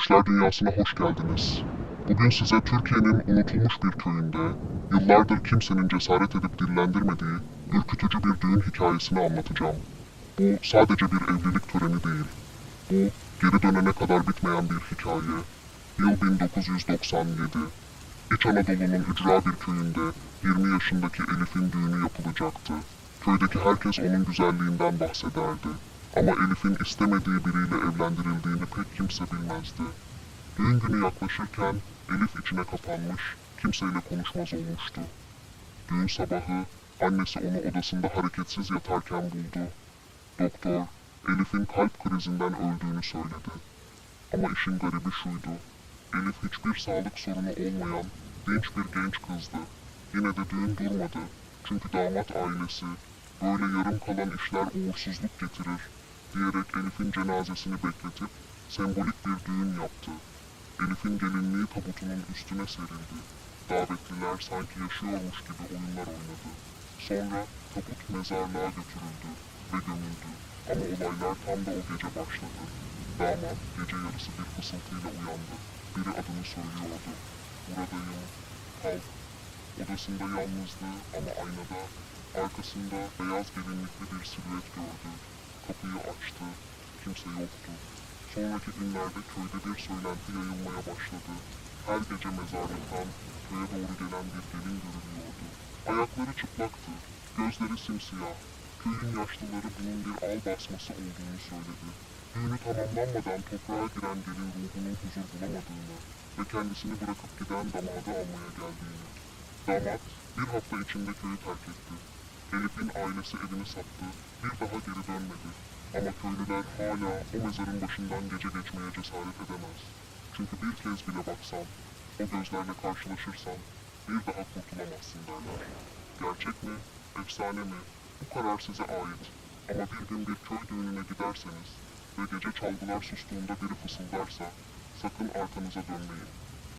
Düşler dünyasına hoş geldiniz. Bugün size Türkiye'nin unutulmuş bir köyünde, yıllardır kimsenin cesaret edip dillendirmediği ürkütücü bir düğün hikayesini anlatacağım. Bu sadece bir evlilik töreni değil. Bu, geri dönene kadar bitmeyen bir hikaye. Yıl 1997. İç Anadolu'nun ücra bir köyünde 20 yaşındaki Elif'in düğünü yapılacaktı. Köydeki herkes onun güzelliğinden bahsederdi. Ama Elif'in istemediği biriyle evlendirildiğini pek kimse bilmezdi. Düğün günü yaklaşırken Elif içine kapanmış, kimseyle konuşmaz olmuştu. Düğün sabahı annesi onu odasında hareketsiz yatarken buldu. Doktor, Elif'in kalp krizinden öldüğünü söyledi. Ama işin garibi şuydu. Elif hiçbir sağlık sorunu olmayan dinç bir genç kızdı. Yine de düğün durmadı. Çünkü damat ailesi böyle yarım kalan işler uğursuzluk getirir diyerek Elif'in cenazesini bekletip sembolik bir düğün yaptı. Elif'in gelinliği tabutunun üstüne serildi. Davetliler sanki yaşıyormuş gibi oyunlar oynadı. Sonra tabut mezarlığa götürüldü ve gömüldü. Ama olaylar tam da o gece başladı. Damat gece yarısı bir fısıltıyla uyandı. Biri adını söylüyordu. Buradayım, kalk. Odasında yalnızdı ama aynada arkasında beyaz gelinlikli bir silüet gördü. Kapıyı açtı. Kimse yoktu. Sonraki günlerde köyde bir söylenti yayılmaya başladı. Her gece mezarlıktan köye doğru gelen bir gelin görülüyordu. Ayakları çıplaktı. Gözleri simsiyah. Köyün yaşlıları bunun bir al basması olduğunu söyledi. Düğünü tamamlanmadan toprağa giren gelin ruhunun huzur bulamadığını ve kendisini bırakıp giden damadı almaya geldiğini. Damat bir hafta içinde köyü terk etti. Elif'in ailesi evini sattı, bir daha geri dönmedi. Ama köylüler hala o mezarın başından gece geçmeye cesaret edemez. Çünkü bir kez bile baksan, o gözlerle karşılaşırsan bir daha kurtulamazsın derler. Gerçek mi, efsane mi, bu karar size ait. Ama bir gün bir köy düğününe giderseniz ve gece çalgılar sustuğunda biri fısıldarsa sakın arkanıza dönmeyin.